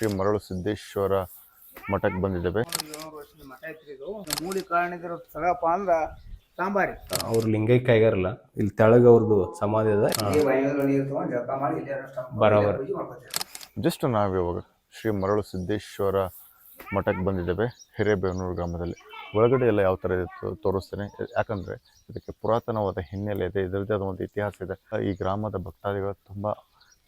ಶ್ರೀ ಮರಳು ಸಿದ್ದೇಶ್ವರ ಮಠಕ್ಕೆ ಬಂದಿದ್ದೇವೆ. ಮೂಲಿ ಕಾರಣ ಸ್ಥಳಪ್ಪ ಅಂದ್ರ ಸಾಂಬಾರಿ ಅವ್ರು ಲಿಂಗೈಕ್ ಕೈಗಾರಲ್ಲ ಇಲ್ಲಿ. ತೆಳಗ ಅವ್ರದ್ದು ಸಮಾಧಿ ಅದ. ಬರೋಬರ್. ಜಸ್ಟ್ ನಾವಿವಾಗ ಶ್ರೀ ಮರಳು ಸಿದ್ದೇಶ್ವರ ಮಠಕ್ಕೆ ಬಂದಿದ್ದೇವೆ ಹಿರೇಬೇನೂರು ಗ್ರಾಮದಲ್ಲಿ. ಒಳಗಡೆ ಎಲ್ಲ ಯಾವ ಥರ ಇದೆ ತೋರಿಸ್ತೇನೆ. ಯಾಕಂದರೆ ಇದಕ್ಕೆ ಪುರಾತನವಾದ ಹಿನ್ನೆಲೆ ಇದೆ. ಇದರದ್ದೇ ಆದ ಒಂದು ಇತಿಹಾಸ ಇದೆ. ಈ ಗ್ರಾಮದ ಭಕ್ತಾದಿಗಳು ತುಂಬ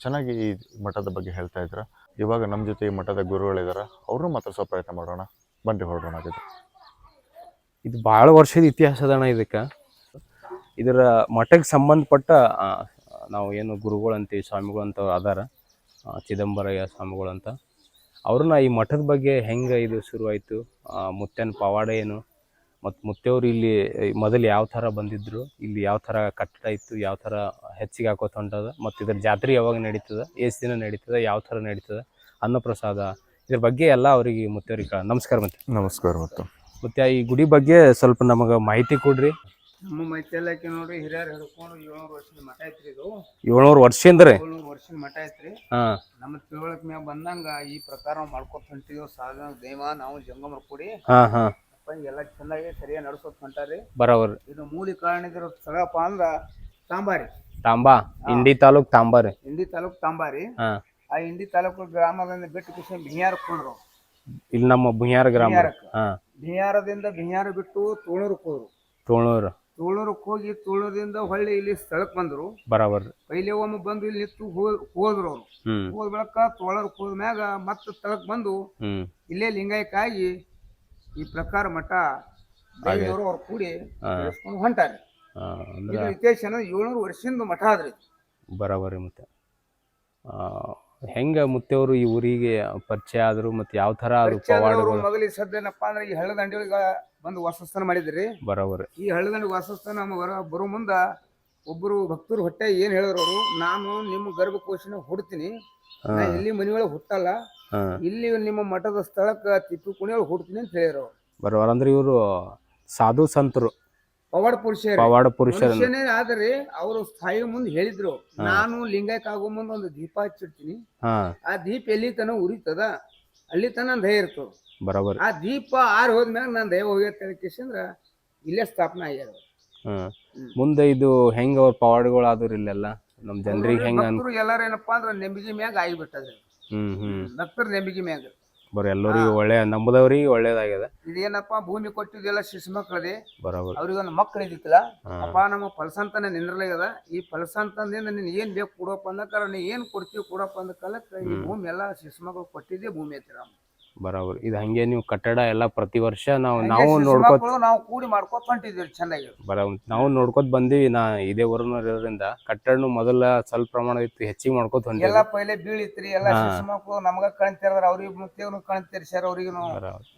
ಚೆನ್ನಾಗಿ ಈ ಮಠದ ಬಗ್ಗೆ ಹೇಳ್ತಾ ಇದ್ದಾರೆ? ಇವಾಗ ನಮ್ಮ ಜೊತೆ ಈ ಮಠದ ಗುರುಗಳಿದ್ದಾರೆ ಮಾತ್ರ ಸ್ವಲ್ಪ ಪ್ರಯತ್ನ ಮಾಡೋಣ. ಬನ್ನಿ ಹೊರಡೋಣ ಹಾಗಿದ್ರೆ. ಇದು ಭಾಳ ವರ್ಷದ ಇತಿಹಾಸ ಅದಣ್ಣ ಇದಕ್ಕೆ. ಇದರ ಮಠಕ್ಕೆ ಸಂಬಂಧಪಟ್ಟ ನಾವು ಏನು ಗುರುಗಳು ಅಂತೀವಿ ಸ್ವಾಮಿಗಳು ಅಂತ ಅದಾರ ಚಿದಂಬರಯ್ಯ ಸ್ವಾಮಿಗಳು ಅಂತ ಅವ್ರನ್ನ ಈ ಮಠದ ಬಗ್ಗೆ ಹೆಂಗೆ ಇದು ಶುರುವಾಯಿತು? ಮುತ್ತನ ಪವಾಡ ಏನು? ಮತ್ತು ಮುತ್ತೆಯವರು ಇಲ್ಲಿ ಮೊದಲು ಯಾವ ಥರ ಬಂದಿದ್ರು ಇಲ್ಲಿ ಯಾವ ಥರ ಕಟ್ಟಡ ಇತ್ತು ಯಾವ ಥರ ಹೆಚ್ಚಿಗೆ ಹಾಕೋತ ಹೊಂಟದ ಮತ್ತು ಇದ್ರ ಜಾತ್ರೆ ಯಾವಾಗ ನಡೀತದ ಎಷ್ಟು ದಿನ ನಡೀತದ ಯಾವ ಥರ ನಡೀತದ ಅನ್ನಪ್ರಸಾದ ಇದ್ರ ಬಗ್ಗೆ ಎಲ್ಲ ಅವರಿಗೆ ಮುತ್ತೆಯವ್ರಿಗೆ ಕೇಳ ನಮಸ್ಕಾರ ಮತ್ತೆ. ನಮಸ್ಕಾರ ಮತ್ತು. ಮತ್ತೆ ಈ ಗುಡಿ ಬಗ್ಗೆ ಸ್ವಲ್ಪ ನಮಗೆ ಮಾಹಿತಿ ಕೊಡ್ರಿ. ನಮ್ಮ ಮೈತೆಲ್ಲಕ್ಕೆ ನೋಡ್ರಿ ಹಿರಿಯರು ಹಿಡ್ಕೊಂಡು ಏಳ್ನೂರು ವರ್ಷದ ಮಠ ಐತ್ರಿ ಇದು. ಏಳ್ನೂರು ವರ್ಷ ಅಂದ್ರೆ ಏಳ್ನೂರು ವರ್ಷದ ಮಠ ಐತ್ರಿ. ಹಾ. ನಮ್ಮ ತಿಳುವಳಿಕೆ ಮ್ಯಾಗ ಬಂದಂಗ ಈ ಪ್ರಕಾರ ನಾವು ಮಾಡ್ಕೊತ ಹೊಂಟಿದ್ವಿ ಸಾಧನ ದೈವ ನಾವು ಜಂಗಮರ ಕೂಡಿ. ಹಾ ಹಾ. ಎಲ್ಲ ಚೆನ್ನಾಗಿ ಸರಿಯಾಗಿ ನಡ್ಸೋತ್ ಹೊಂಟಾರಿ ಬರೋಬರ್ ಇದು ಮೂಲಿ ಕಾರಣ ಸ್ಥಳಪ್ಪ ಅಂದ್ರ ತಾಂಬಾರಿ. ತಾಂಬಾ ಇಂಡಿ ತಾಲೂಕ್ ತಾಂಬಾರಿ ಇಂಡಿ ತಾಲೂಕ್ ತಾಂಬಾರಿ. ಆ ಇಂಡಿ ತಾಲೂಕು ಗ್ರಾಮದಿಂದ ಬಿಟ್ಟು ಕಿಶನ್ ಬಿಹಾರ ಕುಂಡ್ರು. ಇಲ್ಲಿ ನಮ್ಮ ಬಿಹಾರ ಗ್ರಾಮ ಬಿಹಾರದಿಂದ ಬಿಹಾರ ಬಿಹಿಯಾರದಿಂದ ಬಿಹಿಯಾರ ಬಿಟ್ಟು ತೋಳೂರು ಹೋದ್ರು. ತೋಳೂರು. ತುಳೂರಕ್ಕೆ ಹೋಗಿ ತುಳೂರಿಂದ ಹೊಳ್ಳಿ ಇಲ್ಲಿ ಸ್ಥಳಕ್ಕೆ ಬಂದ್ರು. ಬರಬರ್ ಪೈಲೆ ಒಮ್ಮೆ ಬಂದು ಇಲ್ಲಿ ನಿಂತು ಹೋದ್ರು ಅವರು. ಹೋದ್ ಬಳಕ ತೋಳರ್ಕ್ ಹೋದ ಮ್ಯಾಗ ಮತ್ತೆ ಸ್ಥಳಕ್ಕೆ ಬಂದು ಇಲ್ಲೇ ಲಿಂಗಾಯಕ್ಕಾಗಿ ಈ ಪ್ರಕಾರ ಮಠ ಬೆಂಗಳೂರು ಅವ್ರು ಕೂಡಿ. ಬೆಳೆಸ್ಕೊಂಡು ಹೊಂಟಾರೆ. ಇದು ಏಳ್ನೂರು ವರ್ಷದಿಂದ ಮಠ ಆದ್ರಿ ಬರಾಬರಿ ಮತ್ತೆ. ಆ, ಹೆಂಗ ಮುತ್ತೆಯವರು ಈ ಊರಿಗೆ ಪರಿಚಯ ಆದ್ರು ಮತ್ತೆ ಯಾವ ತರ ಅದು ಪರಿಚಯ ಪವಾಡಗಳು? ಮೊದಲಿಗೆ ಸದ್ಯ ಏನಪ್ಪಾ ಅಂದ್ರೆ ಈ ಹಳ್ಳದಂಡಿ ಒಳಗ ಬಂದು ವಾಸಸ್ಥಾನ ಮಾಡಿದ್ರಿ. ಬರೋಬರಿ ಈ ಹಳ್ಳದಂಡಿ ವಾಸಸ್ಥಾನ ಬರೋ ಮುಂದ ಒಬ್ಬರು ಭಕ್ತರು ಹೊಟ್ಟೆ ಏನ್ ಹೇಳಿದ್ರು ಅವರು ನಾನು ನಿಮ್ಮ ಗರ್ಭಕೋಶನ ಹುಡ್ತೀನಿ. ಎಲ್ಲಿ ಮನೆಯೊಳಗೆ ಹುಟ್ಟಲ್ಲ. ಇಲ್ಲಿ ನಿಮ್ಮ ಮಠದ ಸ್ಥಳಕ್ಕೆ ತಿಪ್ಪು ಕುಣಿಯೊಳಗೆ ಹುಡ್ತೀನಿ ಅಂತ ಹೇಳಿದ್ರು ಬರೋರ್ ಅಂದ್ರೆ ಇವರು ಸಾಧು ಸಂತರು. ಪವಾಡ ಪುರುಷ ಪವಾಡ ಪುರುಷರ. ಮನುಷ್ಯನೇ ಆದ್ರೆ ಅವರು ಸ್ಥಾಯಿ ಮುಂದೆ ಹೇಳಿದ್ರು ನಾನು ಲಿಂಗಕ್ಕೆ ಆಗೋ ಮುಂದೆ ಒಂದು ದೀಪ ಹಚ್ಚಿರ್ತೀನಿ. ಹಾ. ಆ ದೀಪ ಎಲ್ಲಿ ತನ ಉರಿತದ ಅಲ್ಲಿ ತನ ನನ್ನ ದಯ ಇರ್ತದ. ಬರೋಬರ್. ಆ ದೀಪ ಆರ್ ಹೋದ್ಮ್ಯಾಗ ನಾನು ದಯ ಹೋಗ್ಯತ್ತ ಅಂದ್ರ ಇಲ್ಲೇ ಸ್ಥಾಪನೆ ಆಗ್ಯಾರ ಹ್ಮ್. ಮುಂದೆ ಇದು ಹೆಂಗ ಅವ್ರ ಪವಾಡಗಳು ಆದ್ರು ಇಲ್ಲೆಲ್ಲ? ನಮ್ ಜನರಿಗೆ ಹೆಂಗ ಭಕ್ತರು ಎಲ್ಲಾರು ಏನಪ್ಪಾ ಅಂದ್ರೆ ನೆಂಬಿಗೆ ಮ್ಯಾಗ ಆಗಿಬಿಟ್ಟದ್ರಿ. ಹ್ಮ್ ಹ್ಮ್. ಭಕ್ತರ ನಂಬಿಕೆ ಮ್ಯಾಗ ಬರ ಎಲ್ಲರಿಗೂ ಒಳ್ಳೆ ನಂಬದವ್ರಿಗೆ ಒಳ್ಳೇದಾಗ್ಯದ. ಇದೇನಪ್ಪಾ ಭೂಮಿ ಕೊಟ್ಟಿದ್ದೆಲ್ಲ ಶಿಶು ಮಕ್ಕಳದೆ? ಬರೋಬರ್. ಅವ್ರಿಗೊಂದು ಮಕ್ಕಳು ಇದ್ದಿತ್ತಲ್ಲ. ಅಪ್ಪ ನಮ್ಮ ಫಲಸಂತನ ನಿಂದ್ರಲಾಗ್ಯದ ಈ ಫಲಸಂತದಿಂದ ನೀನ್ ಏನ್ ಬೇಕು ಕೊಡೋಪ್ಪ ಅಂದಕಾರ ನೀ ಏನ್ ಕೊಡ್ತೀವಿ ಕೊಡಪ್ಪ ಅಂದ ಕಾಲಕ್ಕೆ ಈ ಭೂಮಿ ಎಲ್ಲಾ ಶಿಶು ಮಕ್ಕಳು ಕೊಟ್ಟಿದ್ದೆ ಭೂಮಿ ಐತಿ ಬರೋಬರ್ ಇದು ಹಂಗೆ ನೀವು ಕಟ್ಟಡ ಎಲ್ಲ ಪ್ರತಿ ವರ್ಷ ನಾವು ನಾವು ನೋಡ್ಕೊತ ನಾವು ಕೂಡಿ ಮಾಡ್ಕೊತ ಹೊಂಟಿದ್ವಿ ಚೆನ್ನಾಗಿ ಬರೋ ನಾವು ನೋಡ್ಕೋತ ಬಂದೀವಿ ನಾ ಇದೇ ಊರಿನವ್ರು ಇರೋದ್ರಿಂದ. ಕಟ್ಟಡನು ಮೊದಲ ಸ್ವಲ್ಪ ಪ್ರಮಾಣ ಇತ್ತು ಹೆಚ್ಚಿಗೆ ಮಾಡ್ಕೋತ ಹೊಂಟಿ ಎಲ್ಲ ಪೈಲೆ ಬೀಳಿತ್ರಿ ಎಲ್ಲ ಮಕ್ಕಳು ನಮ್ಗ ಕಣ್ತಿರದ್ರ ಅವ್ರಿಗೆ ಮುತ್ತೇವ್ನು ಸರ್ ಅವ್ರಿಗೂ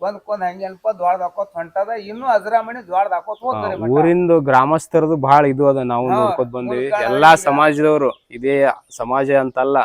ಒಂದ್ಕೊಂದ್ ಹಂಗೆ ಅಲ್ಪ ದ್ವಾಳದ ಹಾಕೋತ್ ಹೊಂಟದ ಇನ್ನು ಅಜರಾಮಣಿ ದ್ವಾಳದ ಹಾಕೋತ್ ಹೋಗ್ತಾರೆ. ಊರಿಂದು ಗ್ರಾಮಸ್ಥರದು ಬಹಳ ಇದು ಅದ ನಾವು ನೋಡ್ಕೊತ ಬಂದಿವಿ. ಎಲ್ಲಾ. ಸಮಾಜದವರು ಇದೇ ಸಮಾಜ ಅಂತಲ್ಲ.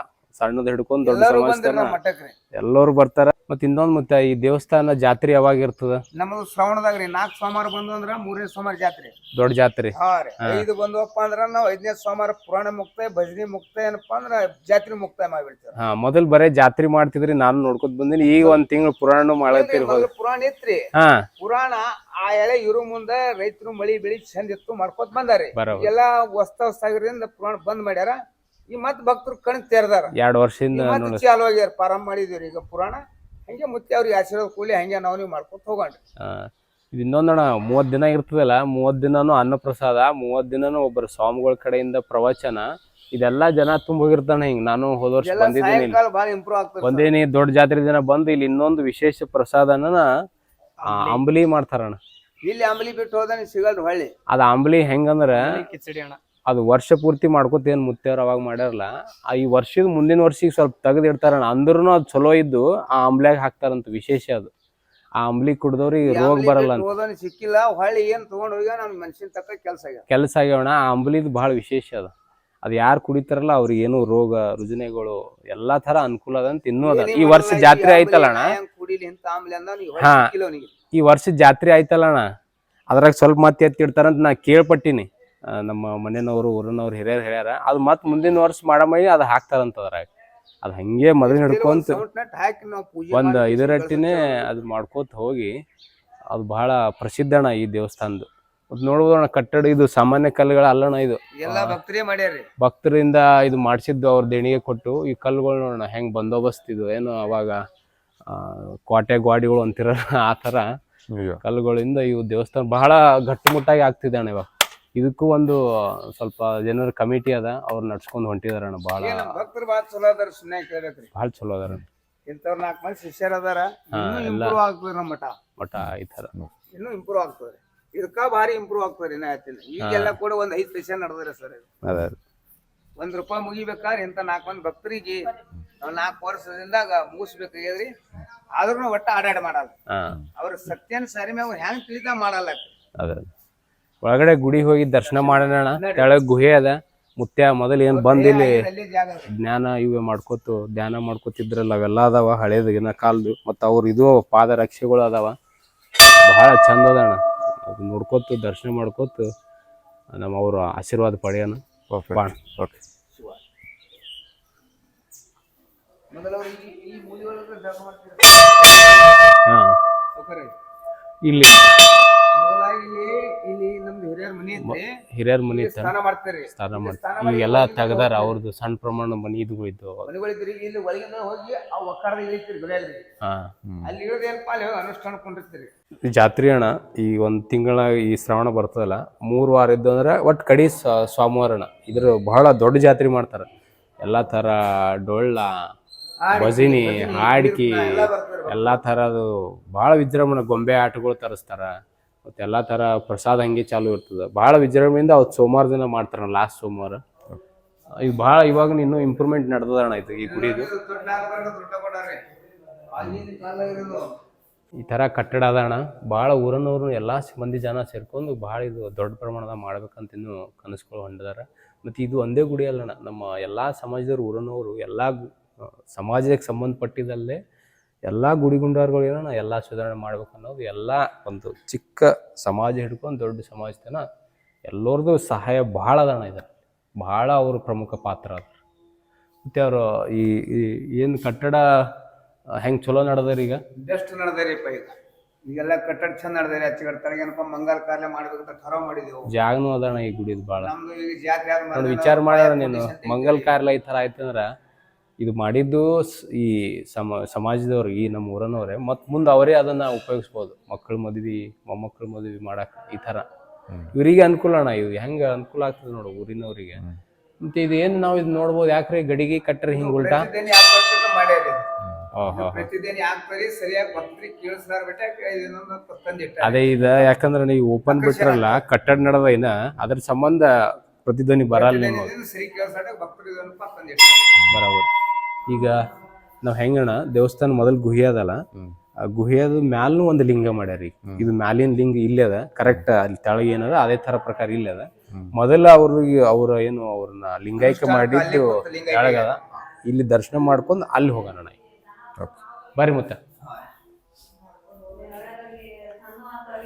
ಸಣ್ಣದ್ ಹಿಡ್ಕೊಂಡ್ ದೊಡ್ಡ ಸಮಾಜ ಎಲ್ಲರೂ ಬರ್ತಾರ. ಮತ್ತ ಇನ್ನೊಂದ್ ಮತ್ತೆ ಈ ದೇವಸ್ಥಾನ ಜಾತ್ರೆ ಯಾವಾಗ ಇರ್ತದ ನಮ್ದು ಶ್ರವಣದಾಗ್ರಿ. ನಾಲ್ಕು ಸೋಮವಾರ ಬಂದು ಅಂದ್ರ ಮೂರನೇ ಸೋಮವಾರ ಜಾತ್ರೆ. ದೊಡ್ಡ ಜಾತ್ರೆ. ರೀ. ಐದು ಬಂದ್ವಪ್ಪ ಅಂದ್ರ ನಾವ್ ಐದನೇ ಸೋಮವಾರ ಪುರಾಣ ಮುಕ್ತಾಯ ಭಜನಿ ಮುಕ್ತಾಯ ಏನಪ್ಪಾ ಅಂದ್ರ ಜಾತ್ರೆ ಮುಕ್ತಾಯ ಮಾಡ್ಬಿಡ್ತೀವಿ ಹಾ ಮೊದಲ್ ಬರೇ ಜಾತ್ರೆ ಮಾಡ್ತಿದ್ರಿ ನಾನು ನೋಡ್ಕೊತ ಬಂದಿನಿ. ಈಗ ಒಂದ್ ತಿಂಗಳು ಪುರಾಣ ಮಾಡ್ತೀರಿ ಪುರಾಣ ಇತ್ರಿ. ಹಾ. ಪುರಾಣ ಆ ಎಳೆ ಇರು ಮುಂದೆ ರೈತರು ಮಳಿ ಬೆಳಿ ಚಂದ ಇತ್ತು ಮಾಡ್ಕೊತ ಬಂದಾರಿ. ಎಲ್ಲಾ ಹೊಸ್ತ ಹೊಸ್ತಾಗಿರಿಂದ ಪುರಾಣ ಬಂದ್ ಮಾಡ್ಯಾರ. ಈ ಮತ್ ಭಕ್ತರು ಕಣ್ ತೆರೆದಾರ. ಎರಡು ವರ್ಷದಿಂದ ಚಾಲು ಆಗ್ಯಾರ ಪ್ರಾರಂಭ ಮಾಡಿದಿವ್ರಿ ಈಗ ಪುರಾಣ. ಹಂಗೆ ಮುತ್ತಿ ಅವ್ರಿಗೆ ಆಶೀರ್ವಾದ ಕೂಲಿ ಹಂಗೆ ನಾವು ನೀವು ಮಾಡ್ಕೊತ ಹೋಗೋಣ್ರಿ. ಇದು ಇನ್ನೊಂದಣ ಮೂವತ್ ದಿನ ಇರ್ತದಲ್ಲ ಮೂವತ್ ದಿನನೂ ಅನ್ನಪ್ರಸಾದ ಮೂವತ್ ದಿನನೂ ಒಬ್ಬರ ಸ್ವಾಮಿಗಳ ಕಡೆಯಿಂದ ಪ್ರವಚನ. ಇದೆಲ್ಲಾ ಜನ ತುಂಬ ಹೋಗಿರ್ತಾನೆ ಹಿಂಗ್. ನಾನು ಹೋದ ವರ್ಷ ಎಲ್ಲ ಬಂದಿದ್ದೀನಿ ಇಲ್ಲಿ. ಸಾಯಂಕಾಲ ಬಾಳ ಇಂಪ್ರೂವ್ ಆಗ್ತದೆ ಬಂದೇನಿ ದೊಡ್ಡ ಜಾತ್ರೆ ದಿನ ಬಂದು ಇಲ್ಲಿ ಇನ್ನೊಂದು ವಿಶೇಷ ಪ್ರಸಾದನ ಆ, ಅಂಬಲಿ. ಮಾಡ್ತಾರಣ್ಣ. ಇಲ್ಲಿ ಅಂಬಲಿ ಬಿಟ್ಟು ಹೋದ ನೀ ಸಿಗಲ್ರಿ ಹೊಳ್ಳಿ. ಅದ ಅಂಬಲಿ ಹೆಂಗಂದ್ರ ಕಿಚಡಿ ಅಣ್ಣ. ಅದು ವರ್ಷ ಪೂರ್ತಿ ಮಾಡ್ಕೊತ ಏನ್ ಮುತ್ತೇವ್ರ ಅವಾಗ ಮಾಡ್ಯಾರಲ್ಲ ಆ ಈ ವರ್ಷದ ಮುಂದಿನ ವರ್ಷಕ್ಕೆ ಸ್ವಲ್ಪ ತೆಗೆದು ಇಡ್ತಾರಣ್ಣ ಅಂದ್ರೂ ಅದು ಚಲೋ ಇದ್ದು ಆ ಅಂಬ್ಲ್ಯಾಗ ಹಾಕ್ತಾರಂತ ವಿಶೇಷ ಅದು. ಆ ಅಂಬ್ಲಿ ಕುಡ್ದವ್ರಿಗೆ ರೋಗ ಬರಲ್ಲ ಅಂತ. ಹೋದನ್ ಸಿಕ್ಕಿಲ್ಲ ಹೊಳ್ಳಿ ಏನ್ ತಗೊಂಡ್ ಹೋಗ್ಯ ನಮ್ ಮನ್ಸಿನ ತಕ್ಕ ಕೆಲಸ ಆಗ್ಯಾವ. ಕೆಲಸ ಆಗ್ಯಾವಣ ಆ ಅಂಬ್ಲಿದು ಬಹಳ ವಿಶೇಷ ಅದ. ಅದು ಯಾರು ಕುಡಿತಾರಲ್ಲ ಅವ್ರಿಗೆ ಏನು ರೋಗ ರುಜಿನೆಗಳು ಎಲ್ಲಾ ತರ ಅನುಕೂಲ ಅದ ಅಂತ ಇನ್ನೂ ಅದ. ಈ ವರ್ಷ ಜಾತ್ರೆ ಆಯ್ತಲ್ಲ ಅಣ್ಣ ಕುಡಿಲಿ ಅಂತ ಆಮ್ಲೆ ಅಂದ ನೀವ್ ಹಾ. ಸಿಕ್ಕಿಲ್ಲ ಅವನಿಗೆ. ಈ ವರ್ಷ ಜಾತ್ರೆ ಆಯ್ತಲ್ಲ ಅಣ್ಣ ಅದ್ರಾಗ ಸ್ವಲ್ಪ ಮತ್ತೆ ಎತ್ತಿಡ್ತಾರಂತ ನಾ ಕೇಳ್ಪಟ್ಟಿನಿ. ನಮ್ಮ ಮನೆಯವರು ಊರಿನವ್ರು ಹಿರಿಯರು ಹೇಳ್ಯಾರ ಅದು ಮತ್ತೆ ಮುಂದಿನ ವರ್ಷ ಮಾಡಮೈ ಅದು ಹಾಕ್ತಾರಂತ ಅದ್ರಾಗ ಅದು ಹಂಗೆ ಮದುವೆ ಹಿಡ್ಕೊಂತ ಒಂದು ಇದರಟ್ಟಿನೇ ಅದು ಮಾಡ್ಕೋತ ಹೋಗಿ ಅದು ಬಹಳ ಪ್ರಸಿದ್ಧಣ ಈ ದೇವಸ್ಥಾನದ್ದು ಮತ್ತು ನೋಡ್ಬೋದಣ್ಣ ಕಟ್ಟಡ ಇದು ಸಾಮಾನ್ಯ ಕಲ್ಲುಗಳ ಅಲ್ಲಣ್ಣ ಇದು. ಎಲ್ಲಾ ಭಕ್ತರೇ ಮಾಡ್ಯಾರಿ ಭಕ್ತರಿಂದ ಇದು ಮಾಡಿಸಿದ್ದು ಅವ್ರ ದೇಣಿಗೆ ಕೊಟ್ಟು ಈ ಕಲ್ಲುಗಳು ನೋಡೋಣ ಹೆಂಗ್ ಬಂದೋಬಸ್ತ್ ಇದು ಏನು ಅವಾಗ ಕೋಟೆ ಗ್ವಾಡಿಗಳು ಅಂತಿರ ಆ ನಿಜ ಕಲ್ಲುಗಳಿಂದ ಇವು ದೇವಸ್ಥಾನ ಬಹಳ ಗಟ್ಟಿಮುಟ್ಟಾಗಿ ಆಗ್ತಿದೆ ಅಣ್ಣ ಇವಾಗ. ಇದಕ್ಕೂ ಒಂದು ಸ್ವಲ್ಪ ಜನರ ಕಮಿಟಿ ಅದ ಅವ್ರು ನಡ್ಸ್ಕೊಂಡು ಹೊಂಟಿದಾರ ಬಹಳ ಭಕ್ತರು ಬಾಳ ಚಲೋ ಅದಾರ ಸುಮ್ಮನೆ ಕೇಳ್ಬೇಕ್ರಿ. ಭಾಳ ಚಲೋ ಅದಾರ ಇಂಥವ್ರ ನಾಲ್ಕು ಮಂದಿ ಶಿಷ್ಯರ ಅದಾರ ಇಂಪ್ರೂವ್ ಆಗ್ತದೆ ನಮ್ಮ ಮಠ. ಮಠ ಈ ಥರ ಇನ್ನೂ ಇಂಪ್ರೂವ್ ಆಗ್ತದೆ. ಇದಕ್ಕ ಭಾರಿ ಇಂಪ್ರೂವ್ ಆಗ್ತದೆ ಇನ್ನ ಹೇಳ್ತೀನಿ ಈಗೆಲ್ಲ ಕೂಡ ಒಂದ್ ಐದು ಪೈಸೆ ನಡೆದ್ರೆ ಸರ್ ಅದ. ಒಂದ್ ರೂಪಾಯಿ ಮುಗಿಬೇಕಾದ್ರೆ ಇಂತ ನಾಲ್ಕು ಮಂದಿ ಭಕ್ತರಿಗೆ ನಾವ್ ನಾಲ್ಕು ವರ್ಷದಿಂದ ಮುಗಿಸ್ಬೇಕಾಗ್ಯದ್ರಿ. ಆದ್ರೂ ಒಟ್ಟ ಆಡಾಡ ಮಾಡಲ್ಲ. ಅವ್ರ ಸತ್ಯನ ಸರಿ ಮ್ಯಾಗ ಹೆಂಗ್ ತಿಳಿದ ಮಾಡಲ್ಲ. ಅದ. ಒಳಗಡೆ ಗುಡಿ ಹೋಗಿ ದರ್ಶನ ಮಾಡೋಣ ಕೆಳಗೆ ಗುಹೆ ಅದ. ಮುತ್ಯ ಮೊದಲು ಏನು ಬಂದಿಲ್ಲಿ ಜ್ಞಾನ ಇವೆ ಮಾಡ್ಕೋತು ಧ್ಯಾನ ಮಾಡ್ಕೋತಿದ್ರಲ್ಲ ಅವೆಲ್ಲ ಅದಾವ ಹಳೇದಿನ ಕಾಲದ್ದು ಮತ್ತು ಅವ್ರ ಇದು ಪಾದರಕ್ಷೆಗಳು ಅದಾವ. ಬಹಳ ಚಂದ ಅದಣ್ಣ. ಅದು ನೋಡ್ಕೋತು ದರ್ಶನ ಮಾಡ್ಕೋತು ನಮ್ಮ ಅವ್ರ ಆಶೀರ್ವಾದ ಪಡೆಯೋಣ. ಬಾಣ ಓಕೆ. ಹಾಂ. ಇಲ್ಲಿ ಹಿರಿಯರ ಮನಿ ಸ್ಥಾನ ಇತ್ತ ಸ್ನಾನ ಮಾಡ್ತೀರಿ. ಸ್ನಾನ ಈಗೆಲ್ಲ ಒಳಗಿಂದ ತೆಗ್ದಾರ ಅವ್ರದ್ದು ಸಣ್ಣ ಪ್ರಮಾಣ ಮನೆ ಇದ್ಗಳು ಇದ್ದು ಮನೆಗಳಿದ್ರಿ ಇಲ್ಲಿ ಒಳಗಿಂದ ಹೋಗಿ ಆ ಒಕ್ಕಡದ ಇಳಿತೀರಿ ಬೆಳೆಯಲ್ರಿ ಹಾಂ. ಅಲ್ಲಿ ಇಳಿದ ಅಲ್ಲಿ ಹೋಗಿ ಅನುಷ್ಠಾನ ಕೊಂಡಿರ್ತೀರಿ ಜಾತ್ರೆ ಅಣ್ಣ ಈ ಒಂದು ತಿಂಗಳ ಈ ಶ್ರಾವಣ ಬರ್ತದಲ್ಲ ಮೂರು ವಾರ ಇದ್ದು ಅಂದ್ರೆ ಒಟ್ಟು ಕಡಿ ಸೋಮವಾರ ಅಣ್ಣ. ಇದ್ರ ಬಹಳ ದೊಡ್ಡ ಜಾತ್ರೆ ಮಾಡ್ತಾರೆ. ಎಲ್ಲ ತರ ಡೊಳ್ಳ ಭಜನಿ ಹಾಡ್ಕಿ ಎಲ್ಲಾ ತರದು ಬಹಳ ಥರದ್ದು ಭಾಳ ವಿಜೃಂಭಣೆ ಗೊಂಬೆ ಆಟಗಳು ತರಿಸ್ತಾರ. ಮತ್ತು ಎಲ್ಲ ಥರ ಪ್ರಸಾದ ಹಂಗೆ ಚಾಲು ಇರ್ತದೆ. ಭಾಳ ವಿಜೃಂಭಣೆಯಿಂದ ಅವತ್ತು ಸೋಮವಾರ ದಿನ ಮಾಡ್ತಾರೆ ಲಾಸ್ಟ್ ಸೋಮವಾರ. ಇದು ಭಾಳ ಇವಾಗ ಇನ್ನೂ ಇಂಪ್ರೂವ್ಮೆಂಟ್ ಈ ಗುಡಿ ಇದು ಕಾಲ ಇರೋದು ಈ ಥರ ಕಟ್ಟಡ ಅದ ಅಣ್ಣ ಭಾಳ ಊರನವರು ಎಲ್ಲ ಮಂದಿ ಜನ ಸೇರ್ಕೊಂಡು ಭಾಳ ಇದು ದೊಡ್ಡ ಪ್ರಮಾಣದಾಗ ಮಾಡ್ಬೇಕಂತ ಇನ್ನೂ ಕನಸುಗಳು ಹೊಂದಿದಾರೆ. ಮತ್ತು ಇದು ಒಂದೇ ಗುಡಿ ಅಲ್ಲಣ್ಣ ನಮ್ಮ ಎಲ್ಲ ಸಮಾಜದವ್ರು, ಊರನವರು ಎಲ್ಲ ಸಮಾಜಕ್ಕೆ ಸಂಬಂಧಪಟ್ಟಿದ್ದಲ್ಲೇ ಎಲ್ಲ ಗುಡಿ ಗುಂಡಾರ್ಗಳು ಏನೋ ಎಲ್ಲ ಸುಧಾರಣೆ ಮಾಡ್ಬೇಕು ಅನ್ನೋದು ಎಲ್ಲ ಒಂದು ಚಿಕ್ಕ ಸಮಾಜ ಹಿಡ್ಕೊಂಡು ದೊಡ್ಡ ಸಮಾಜ ತನ ಎಲ್ಲರದು ಸಹಾಯ ಭಾಳ ಅದಣ್ಣ ಇದರಲ್ಲಿ. ಭಾಳ ಅವರು ಪ್ರಮುಖ ಪಾತ್ರ ಅದ ಮತ್ತು ಅವರು ಈ ಏನು ಕಟ್ಟಡ ಹೆಂಗೆ ಚಲೋ ನಡೆದರಿ ಈಗ? ಬೆಸ್ಟ್ ನಡೆದರಿಪ್ಪ ಈಗ. ಈಗೆಲ್ಲ ಕಟ್ಟಡ ಚಂದ ನಡೆದಾರಿ ಹಚ್ಚಿಗಡೆ ತಳಗ ಏನಪ್ಪ ಮಂಗಲ ಕಾರ್ಯ ಮಾಡ್ಬೇಕಂತ ಖರ ಮಾಡಿದೀವಿ. ಜಾಗನೂ ಅದಣ್ಣ ಈ ಗುಡಿದು ಭಾಳ. ನಮ್ದು ಈಗ ಜಾತ್ರೆ ವಿಚಾರ ಮಾಡ್ಯಾರ ನೀನು ಮಂಗಲ್ ಕಾರ್ಯ ಈ ಥರ ಆಯ್ತಂದ್ರ ಇದು ಮಾಡಿದ್ದು ಈ ಸಮ ಸಮಾಜದವ್ರು ಈ ನಮ್ಮ ಊರನವ್ರೆ. ಮತ್ತು ಮುಂದೆ ಅವರೇ ಅದನ್ನ ಉಪಯೋಗಿಸ್ಬೋದು. ಮಕ್ಕಳ ಮದುವೆ ಮೊಮ್ಮಕ್ಕಳ ಮದುವೆ ಮಾಡಕ್ಕೆ ಈ ಥರ. ಇವರಿಗೆ ಅನುಕೂಲ ಅಣ್ಣ ಇದು ಹೆಂಗೆ ಅನುಕೂಲ ಆಗ್ತದೆ ನೋಡು ಊರಿನವರಿಗೆ. ಮತ್ತೆ ಇದು ಏನು ನಾವು ಇದು ನೋಡ್ಬೋದು? ಯಾಕ್ರಿ ಗಡಿಗೆ ಕಟ್ಟರೆ ಹಿಂಗೆ ಉಲ್ಟಾ? ಅದೇ ಇದ ಯಾಕಂದ್ರೆ ನೀವು ಓಪನ್ ಬಿಟ್ರಲ್ಲ ಕಟ್ಟಡ ನಡೆದ ಏನ ಅದ್ರ ಸಂಬಂಧ ಪ್ರತಿಧ್ವನಿ ಬರಲ್ಲ ನಿಮಗೆ. ಈಗ ನಾವ್ ಹೆಂಗಣ ದೇವಸ್ಥಾನ ಮೊದಲ್ ಗುಹೆ ಅದಲ್ಲ. ಆ ಗುಹೆಯದು ಮ್ಯಾಲ್ನು ಒಂದು ಲಿಂಗ ಮಾಡ್ಯಾರಿ. ಇದು ಮ್ಯಾಲಿನ ಲಿಂಗ ಇಲ್ಲೇ ಅದ. ಕರೆಕ್ಟ್ ಅಲ್ಲಿ ತೆಳಗೆ ಏನದ ಅದೇ ತರ ಪ್ರಕಾರ ಇಲ್ಲೇ ಅದ. ಮೊದಲ ಅವ್ರಿಗೆ ಅವ್ರ ಏನು ಅವ್ರನ್ನ ಲಿಂಗೈಕ್ಯ ಮಾಡಿದ್ದು ಕೆಳಗದ. ಇಲ್ಲಿ ದರ್ಶನ ಮಾಡ್ಕೊಂಡು ಅಲ್ಲಿ ಹೋಗೋಣ ಅಣ್ಣ. ಓಕೆ ಬರ್ರಿ ಮತ್ತೆ.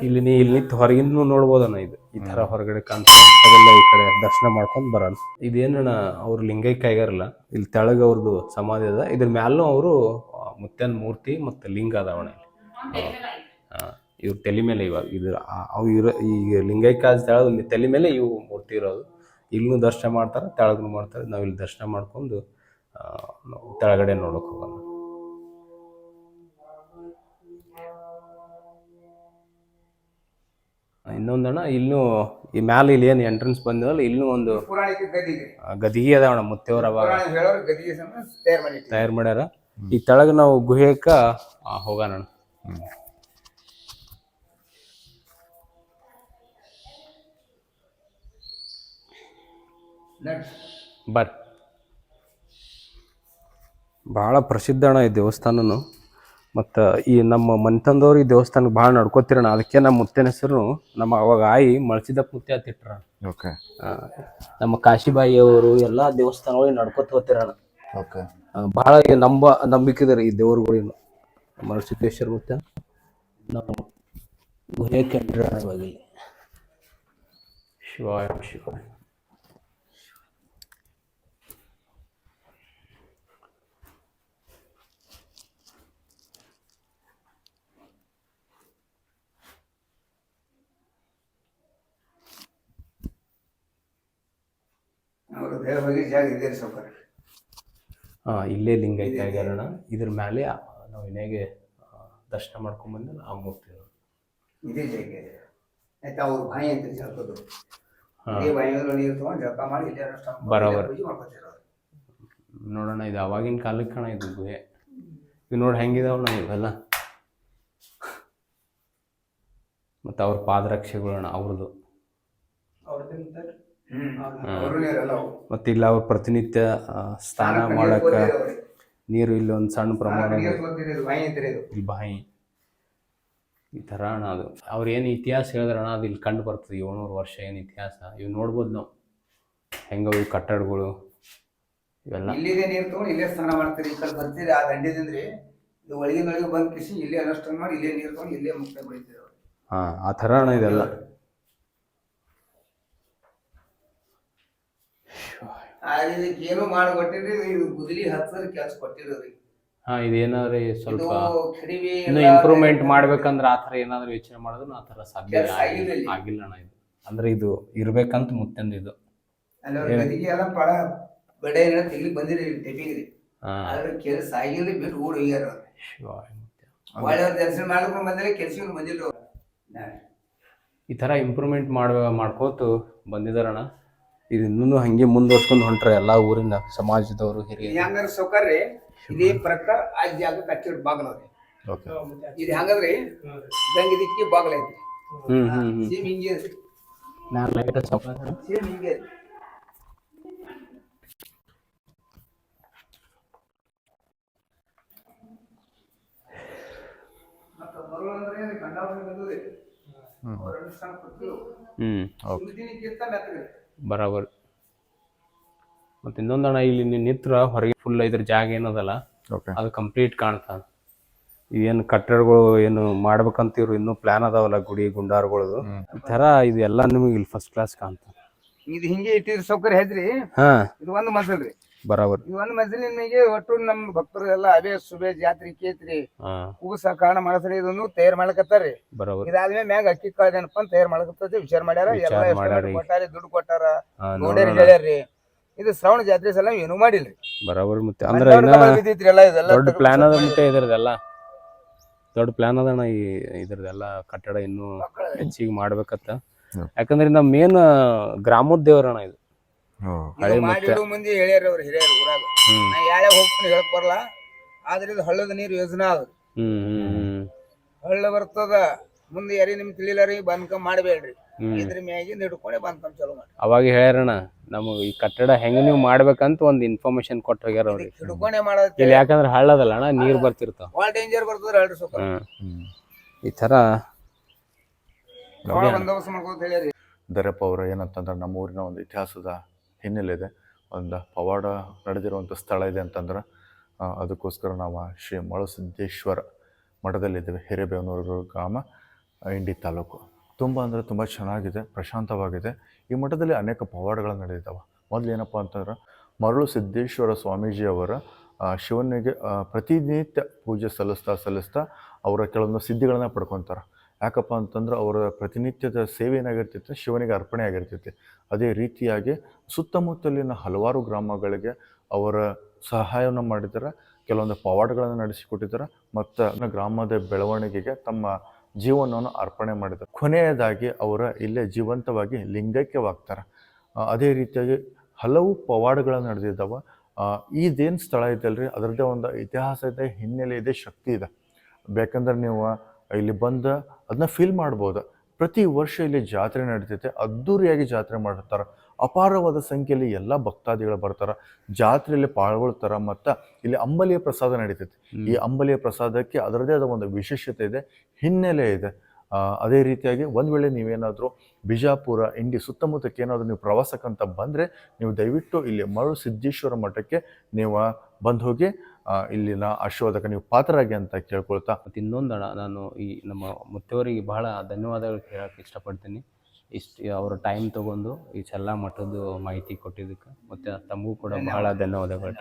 ಇಲ್ಲಿ ನೀ ಇಲ್ಲಿ ನಿಂತು ಹೊರಗಿಂದ ನೋಡ್ಬೋದಣ್ಣ ಇದು? ಈ ತರ ಹೊರಗಡೆ ಕಾಣ್ತ ಅದೆಲ್ಲ ಈ ಕಡೆ ದರ್ಶನ ಮಾಡ್ಕೊಂಡು ಬರೋಣ. ಇದೇನಣ್ಣ ಅವ್ರ ಲಿಂಗೈಕ್ಯ ಆಗ್ಯಾರಲ್ಲ ಇಲ್ಲಿ. ತೆಳಗ ಅವ್ರದ್ದು ಸಮಾಧಿ ಅದ. ಇದ್ರ ಮ್ಯಾಲೂ ಅವರು ಮುತ್ತನ ಮೂರ್ತಿ ಮತ್ತು ಲಿಂಗ ಅದಾವಣ ಇವ್ರ ತಲೆ ಮೇಲೆ ಇವಾಗ ಇದು ಆ- ಅವು ಇರೋ ಈಗ ಲಿಂಗೈಕ್ಯ ತೆಳಗ ತಲೆ ಮೇಲೆ ಇವು ಮೂರ್ತಿ ಇರೋದು. ಇಲ್ಲೂ ದರ್ಶನ ಮಾಡ್ತಾರೆ ತೆಳಗೂ ಮಾಡ್ತಾರೆ. ನಾವು ಇಲ್ಲಿ ದರ್ಶನ ಮಾಡ್ಕೊಂಡು ತೆಳಗಡೆ ನೋಡೋಕೆ ಹೋಗೋಣ. ಇನ್ನೊಂದಣ್ಣ ಇಲ್ಲೂ ಈ ಮ್ಯಾಲ ಇಲ್ಲಿ ಏನು ಎಂಟ್ರೆನ್ಸ್ ಬಂದಿವಲ್ಲ ಇಲ್ಲೂ ಒಂದು ಪುರಾಣಿಕ ಗದಿಗೆ ಇದೆ. ಗದಿಗೆ ಅದಾವಣ ಮುತ್ತೆಯವ್ರ ಅವಾಗ ಪುರಾಣ ಹೇಳೋರು ಗದಿಗೆ ಸಮ ತಯಾರು ಮಾಡ್ಯಾರ. ಈ ತಳಗ ನಾವು ಗುಹೆಕ ಹೋಗೋಣ ಅಣ್ಣ. ನಡ್ರಿ. ಬರ್ರಿ. ಭಾಳ ಪ್ರಸಿದ್ಧ ಅಣ್ಣ ಈ ದೇವಸ್ಥಾನನು. ಮತ್ತು ಈ ನಮ್ಮ ಮನೆತಂದವ್ರು ಈ ದೇವಸ್ಥಾನಕ್ಕೆ ಭಾಳ ನಡ್ಕೋತಿರೋಣ ಅದಕ್ಕೆ ನಮ್ಮ ಮುತ್ತಿನ ಹೆಸರು ನಮ್ಮ ಅವಾಗ ಆಯಿ ಮಳಸಿದ ಮುತ್ತೆ ಆತಿಟ್ರ ಓಕೆ. ನಮ್ಮ ಕಾಶಿಬಾಯಿ ಅವರು ಎಲ್ಲ ದೇವಸ್ಥಾನಗಳಿಗೆ ನಡ್ಕೋತ ಹೋಗ್ತಿರೋಣ ಓಕೆ. ಭಾಳ ನಂಬ ನಂಬಿಕೆ ಈ ದೇವರುಗಳೇನು ಮರಸಿದ್ದೇಶ್ವರ ಮುತ್ತೆ ನಮ್ಮ ಗುಹೆ ಇಲ್ಲಿ ಶಿವಾಯ ಶಿವಾಯ. ಬೇರೆ ಜಾಗ ಇದೆ ರೀ ಸೌಕರ್ಯ ಇಲ್ಲೇ ಇಲ್ಲೇ ಲಿಂಗೈಕ್ಯ ಆಗ್ಯಾರಣ ಇದ್ರ ಮೇಲೆ ನಾವು ಇನ್ಯಾಗೆ ಆ, ದರ್ಶನ ಮಾಡ್ಕೊಂಡ್ಬಂದು ನಾವು ಹೋಗ್ತೀವಿ ಇದೇ ಜಾಗ ಇದೆ. ಆಯ್ತಾ ಅವ್ರ ಬಾಯಿ ಜಳಕದ್ದು ಹಾಂ. ನೀರು ತಗೊಂಡು ಜಳಕ ಮಾಡಿ ಇಲ್ಲೇ. ಪೂಜೆ ನೋಡೋಣ ಇದು ಅವಾಗಿನ ಕಾಲಕ್ಕೆ ಕಣ ಇದು ಗುಹೆ. ಇದು ನೋಡಿ ನಾವು ಇವೆಲ್ಲ. ಮತ್ತು ಅವ್ರ ಪಾದರಕ್ಷೆಗಳಣ್ಣ ಅವ್ರದ್ದು. ಹ್ಮ್ ಅವರು ನೀರಲ್ಲ ಅವು. ಮತ್ತು ಇಲ್ಲ ಅವ್ರ ಪ್ರತಿನಿತ್ಯ ಸ್ನಾನ ಮಾಡಕ್ಕ ನೀರು ಇಲ್ಲಿ ಒಂದು ಸಣ್ಣ ಪ್ರಮಾಣ ಬಾಯಿ ಐತ್ರಿ ಇಲ್ಲಿ ಬಾಯಿ. ಈ ಥರ ಅಣ್ಣ ಅದು. ಅವ್ರು ಏನು ಇತಿಹಾಸ ಹೇಳಿದ್ರಣ್ಣ ಅದು ಇಲ್ಲಿ ಕಂಡು ಬರ್ತದೆ ಏಳ್ನೂರು ವರ್ಷ ಏನು ಇತಿಹಾಸ. ಇವು ನೋಡ್ಬೋದು ನಾವು. ಹೆಂಗವು ಈ ಕಟ್ಟಡಗಳು ಇವೆಲ್ಲ. ಇಲ್ಲಿದೆ ನೀರು ತಗೊಂಡು ಇಲ್ಲೇ ಸ್ನಾನ ಮಾಡ್ತೀರಿ ಈ ಕಡೆ ಬರ್ತೀರಿ ಆ ದಂಡ್ಯದಿಂದ್ರಿ ಇದು ಒಳಗಿನ ಒಳಗೆ ಬಂದು ಕಿಸಿ ಇಲ್ಲೇ ಅನುಷ್ಠಾನ ಮಾಡಿ ಇಲ್ಲೇ ನೀರು ತಗೊಂಡು ಇಲ್ಲೇ ಮುಕ್ತ ಬೆಳಿತೀರಿ. ಹಾಂ ಆ ಥರ ಅಣ್ಣ ಇದೆಲ್ಲ. ಇದಕ್ಕೆ ಏನು ಮಾಡಿ ಕೊಟ್ಟಿರಿ ಇದು ಗುದಲಿ ಹತ್ತದ ಕೆಲಸ ಕೊಟ್ಟಿರೋರಿ ಹಾ ಇದೇನಾದ್ರೂ ಇದು ಸ್ವಲ್ಪ ಕಡಿಮೆ ಇನ್ನು ಇಂಪ್ರೂವ್ಮೆಂಟ್ ಮಾಡ್ಬೇಕಂದ್ರೆ ಆ ಥರ ಏನಾದ್ರು ಯೋಚನೆ ಮಾಡಿದ್ರು ಆ ಥರ ಸಾಧ್ಯ ಕೆಲ್ಸ ಆಗಿಲ್ಲ ಇಲ್ಲಿ. ಆಗಿಲ್ಲ ಅಣ್ಣ ಇದು. ಅಂದ್ರೆ ಇದು ಇರ್ಬೇಕಂತ ಮುತ್ತಂದು ಇದು. ಅಲ್ಲಿ ಅವ್ರ ಗದಿಗೆ ಎಲ್ಲ ಪಳ ಬಡೆ ಎಲ್ಲ ತೆಗಿಲಿಕ್ ಬಂದಿರಿ ಹಾಂ. ಆದ್ರೆ ಕೆಲಸ ಆಗಿಲ್ಲ ಬಿಟ್ಟು ಓಡಿ ಹೋಗ್ಯಾರ ಅವ್ರು. ಶಿವಾಯ ಮುತ್ಯ. ಒಳ್ಳೆ ಅವ್ರ ದರ್ಶನ ಮಾಡ್ಕೊಂಡು ಬಂದ್ರೆ ಬಂದಿಲ್ಲ ಈ ತರ ಇಂಪ್ರೂವ್ಮೆಂಟ್ ಮಾಡ ಮಾಡ್ಕೋತು ಬಂದಿದಾರಣ್ಣ ಇದು ಇನ್ನೂ ಹಂಗೆ ಮುಂದುವರ್ಸ್ಕೊಂಡು ಹೊಂಟ್ರೆ ಎಲ್ಲಾ ಊರಿನ ಸಮಾಜದವರು ಹಿರಿಯ ಹೆಂಗಾರ ಸೌಕರ್ಯ ಇದೇ ಪ್ರಕಾರ ಆ ಜಾಗಕ್ಕೆ ಹಚ್ಚಿಡ್ ಬಾಗಲ ಓಕೆ. ಇದು ಹೆಂಗದ್ರಿ? ದಂಗೆ ದಿಕ್ಕಿ ಬಾಗಲ ಐತಿ ಹ್ಮ್ ಹ್ಮ್ ಹ್ಮ್. ಸೇಮ್ ಹಿಂಗೆ ಹ್ಮ್ ಸೇಮ್ ಹಿಂಗೆ ಹ್ಮ್ ಹ್ಮ್ ಅಂದ್ರೆ ಏನು ಹ್ಮ್. ಹ್ಮ್ ಹ್ಮ್ ಹ್ಮ್ ಹ್ಮ್ ಹ್ಮ್ ಮೆತ್ತಗ್ರಿ. ಬರಾಬರ್ ಮತ್ತೆ ಇನ್ನೊಂದಣ್ಣ ಇಲ್ಲಿ ನೀವು ನಿತ್ರ ಹೊರಗೆ ಫುಲ್ ಇದ್ರ ಜಾಗ ಏನದಲ್ಲ ಓಕೆ ಅದು ಕಂಪ್ಲೀಟ್ ಕಾಣ್ತಾನ ಏನು ಕಟ್ಟಡಗಳು ಏನು ಮಾಡ್ಬೇಕಂತ ಇವ್ರು ಇನ್ನೂ ಪ್ಲಾನ್ ಅದಾವಲ್ಲ ಗುಡಿ ಗುಂಡಾರಗಳದು. ಈ ತರ ಇದು ಎಲ್ಲ ನಿಮಗೆ ಇಲ್ಲಿ ಫಸ್ಟ್ ಕ್ಲಾಸ್ ಕಾಣ್ತಾವ ಇದು ಹಿಂಗೆ ಇಟ್ಟಿದ್ರೆ ಸೌಕರ್ಯ ಹೆದ್ರಿ ಹಾ. ಇದು ಒಂದು ಮಸಲ್ರಿ. ರೀ ಬರಾಬರ್. ಇವನ್ ಒಂದು ಮಜಲಿನ ಮೇಲೆ ಒಟ್ಟು ನಮ್ಮ ಭಕ್ತರು ಎಲ್ಲ ಅದೇ ಸುಬೆ ಜಾತ್ರೆ ಕೇತ್ರಿ ಹಾ. ಕೂಸ ಕಾರಣ ಮಾಡಸ್ರಿ ಇದನ್ನು ತಯಾರ್ ಮಾಡ್ಲಕತ್ತಾರ್ರಿ ಬರಾಬರ್. ಇದಾದ್ಮೇಲೆ ಮ್ಯಾಗ ಅಕ್ಕಿ ಕಾಳದೇನಪ್ಪ ಅಂತ ತಯಾರು ಮಾಡ್ಲಕತ್ತೈತಿ ವಿಚಾರ ಮಾಡ್ಯಾರ ವಿಚಾರ ಎಲ್ಲ ಮಾಡ್ಯಾರಿ. ಎಸ್ಟಿಮೇಟ್ ಕೊಟ್ಟಾರಿ ದುಡ್ಡು ಕೊಟ್ಟಾರ ಹಾ, ನೋಡ್ಯಾರಿ ನೋಡೋಣ. ಹೇಳ್ಯಾರ್ರಿ. ಇದು ಶ್ರವಣ ಜಾತ್ರೆ ಸಲ ಏನು ಮಾಡಿಲ್ರಿ. ಬರಾಬರ್ ಮತ್ತೆ ಅಂದ್ರೆ ಮಣ್ಣವ್ರ ಇನ್ನ ಕಬಾಳ್ ಬಿದ್ದೈತ್ರಿ ಎಲ್ಲ ಇದೆಲ್ಲ ದೊಡ್ಡ ಪ್ಲಾನ್ ಅದ ಮತ್ತೆ ಇದ್ರದೆಲ್ಲ ದೊಡ್ಡ ಪ್ಲಾನ್ ಅದಣ್ಣ ಈ ಇದ್ರದೆಲ್ಲ ಕಟ್ಟಡ ಇನ್ನು ಮಕ್ಕಳ. ಹೆಚ್ಚಿಗೆ ಮಾಡ್ಬೇಕತ್ತ. ಹ್ಮ್. ಯಾಕಂದ್ರೆ ನಮ್ಮ ಮೇನ್ ಗ್ರಾಮೋದ್ಯವರಣ ದೇವ್ರಣ್ಣ ಇದು. ಹಳೆ ಮಾಡಿಡು ಮಂದಿ ಹೇಳ್ಯಾರ ಅವ್ರ ಹಿರಿಯರು ಊರಾಗ. ಹ್ಮ್. ನಾ ಯಾಳೆ ಹೋಗ್ತೀನಿ ಹೇಳಕ್ ಬರಲ್ಲ ಆದ್ರೆ ಇದು ಹಳ್ಳದ ನೀರು ಯೋಜನಾ ಅದು. ಹ್ಮ್ ಹ್ಮ್ ಹ್ಮ್. ಹಳ್ಳ ಬರ್ತದ ಮುಂದೆ ಯಾರಿ ನಿಮ್ ತಿಳಿಲಾರಿ ಬಂದ್ಕ ಮಾಡ್ಬೇಡ್ರಿ. ಹ್ಮ್. ಇದ್ರ ಮ್ಯಾಗಿಂದ ಹಿಡ್ಕೊಂಡೆ ಬಂದ್ಕಂಡ್ ಚಲೋ ಮಾಡಿ. ಅವಾಗ ಹೇಳ್ಯಾರಣ ನಮಗ ಈ ಕಟ್ಟಡ ಹೆಂಗ ನೀವು ಮಾಡ್ಬೇಕಂತ ಒಂದ್ ಇನ್ಫಾರ್ಮೇಶನ್ ಕೊಟ್ಟ ಹೋಗ್ಯಾರ ಅವ್ರಿಗೆ ಹಿಡ್ಕೊಂಡೆ ಮಾಡೋದ್ ಇಲ್ಲಿ ಯಾಕಂದ್ರೆ ಹಳ್ಳದಲ್ಲ ಅಣ್ಣ ನೀರ್ ಬರ್ತಿರ್ತಾವ. ಭಾಳ ಡೇಂಜರ್ ಬರ್ತದ ಹೇಳ್ರಿ ಸ್ವಲ್ಪ ಹ್ಮ್. ಈ ತರ ಭಾಳ ಬಂದೋಬಸ್ತ್ ಮಾಡ್ಕೋತ ಹೇಳ್ಯಾರಿ. ದರಪ್ಪ ಅವರು ಏನಂತಂದ್ರೆ ನಮ್ಮ ಊರಿನ ಒಂದು ಇತಿಹಾಸದ ಹಿನ್ನೆಲೆ ಇದೆ ಒಂದು ಪವಾಡ ನಡೆದಿರುವಂಥ ಸ್ಥಳ ಇದೆ ಅಂತಂದ್ರೆ ಅದಕ್ಕೋಸ್ಕರ ನಾವು ಶ್ರೀ ಮಳಸಿದ್ದೇಶ್ವರ ಮಠದಲ್ಲಿದ್ದೇವೆ, ಹಿರೇಬೇವನೂರು ಗ್ರಾಮ, ಇಂಡಿ ತಾಲೂಕು. ತುಂಬ ಅಂದರೆ ತುಂಬ ಚೆನ್ನಾಗಿದೆ, ಪ್ರಶಾಂತವಾಗಿದೆ. ಈ ಮಠದಲ್ಲಿ ಅನೇಕ ಪವಾಡಗಳು ನಡೆದಿದ್ದಾವೆ. ಮೊದಲು ಏನಪ್ಪ ಅಂತಂದ್ರೆ, ಮರಳು ಸಿದ್ದೇಶ್ವರ ಸ್ವಾಮೀಜಿಯವರ ಶಿವನಿಗೆ ಪ್ರತಿನಿತ್ಯ ಪೂಜೆ ಸಲ್ಲಿಸ್ತಾ ಸಲ್ಲಿಸ್ತಾ ಅವರ ಕೆಲವೊಂದು ಸಿದ್ಧಿಗಳನ್ನು ಪಡ್ಕೊತಾರೆ. ಯಾಕಪ್ಪ ಅಂತಂದ್ರೆ ಅವರ ಪ್ರತಿನಿತ್ಯದ ಸೇವೆ ಏನಾಗಿರ್ತೈತೆ ಶಿವನಿಗೆ ಅರ್ಪಣೆ ಆಗಿರ್ತೈತಿ. ಅದೇ ರೀತಿಯಾಗಿ ಸುತ್ತಮುತ್ತಲಿನ ಹಲವಾರು ಗ್ರಾಮಗಳಿಗೆ ಅವರ ಸಹಾಯವನ್ನು ಮಾಡಿದ್ದಾರೆ. ಕೆಲವೊಂದು ಪವಾಡಗಳನ್ನು ನಡೆಸಿಕೊಟ್ಟಿದ್ದಾರೆ. ಮತ್ತು ಗ್ರಾಮದ ಬೆಳವಣಿಗೆಗೆ ತಮ್ಮ ಜೀವನವನ್ನು ಅರ್ಪಣೆ ಮಾಡಿದ್ದಾರೆ. ಕೊನೆಯದಾಗಿ ಅವರ ಇಲ್ಲೇ ಜೀವಂತವಾಗಿ ಲಿಂಗೈಕ್ಯವಾಗ್ತಾರೆ ಅದೇ ರೀತಿಯಾಗಿ ಹಲವು ಪವಾಡಗಳು ನಡೆದಿದ್ದಾವೆ. ಇದೇನು ಸ್ಥಳ ಐತಲ್ರಿ ಅದರದ್ದೇ ಒಂದು ಇತಿಹಾಸ ಇದೆ ಹಿನ್ನೆಲೆ ಇದೆ, ಶಕ್ತಿ ಇದೆ. ಬೇಕಂದ್ರೆ ನೀವು ಇಲ್ಲಿ ಬಂದು ಅದನ್ನ ಫೀಲ್ ಮಾಡ್ಬೋದು. ಪ್ರತಿ ವರ್ಷ ಇಲ್ಲಿ ಜಾತ್ರೆ ನಡೀತೈತೆ. ಅದ್ಧೂರಿಯಾಗಿ ಜಾತ್ರೆ ಮಾಡಿರ್ತಾರೆ ಅಪಾರವಾದ ಸಂಖ್ಯೆಯಲ್ಲಿ ಎಲ್ಲ ಭಕ್ತಾದಿಗಳು ಬರ್ತಾರೆ. ಜಾತ್ರೆಯಲ್ಲಿ ಪಾಲ್ಗೊಳ್ತಾರೆ ಮತ್ತು ಇಲ್ಲಿ ಅಂಬಲಿಯ ಪ್ರಸಾದ ನಡೀತೈತೆ. ಈ ಅಂಬಲಿಯ ಪ್ರಸಾದಕ್ಕೆ ಅದರದೇ ಆದ ಒಂದು ವಿಶೇಷತೆ ಇದೆ. ಹಿನ್ನೆಲೆ ಇದೆ. ಅದೇ ರೀತಿಯಾಗಿ ಒಂದು ವೇಳೆ ನೀವೇನಾದರೂ ಬಿಜಾಪುರ ಇಂಡಿ ಸುತ್ತಮುತ್ತಕ್ಕೆ ಏನಾದರೂ ನೀವು ಪ್ರವಾಸಕ್ಕಂತ ಬಂದರೆ ನೀವು ದಯವಿಟ್ಟು ಇಲ್ಲಿ ಮರು ಸಿದ್ದೇಶ್ವರ ಮಠಕ್ಕೆ ನೀವು ಬಂದು ಹೋಗಿ ಇಲ್ಲಿನ ಆಶೀರ್ವಾದಕ್ಕೆ ನೀವು ಪಾತ್ರರಾಗಿ ಅಂತ ಕೇಳ್ಕೊಳ್ತಾ. ಮತ್ತು ಇನ್ನೊಂದಣ ನಾನು ಈ ನಮ್ಮ ಮುತ್ತವರಿಗೆ ಬಹಳ ಧನ್ಯವಾದಗಳು ಹೇಳಕ್ಕೆ ಇಷ್ಟಪಡ್ತೀನಿ. ಇಷ್ಟು ಅವರು ಟೈಮ್ ತಗೊಂಡು ಈ ಚೆಲ್ಲ ಮಠದ ಮಾಹಿತಿ ಕೊಟ್ಟಿದ್ದಕ್ಕೆ ಮತ್ತು ತಮಗೂ ಕೂಡ ಬಹಳ ಧನ್ಯವಾದಗಳು.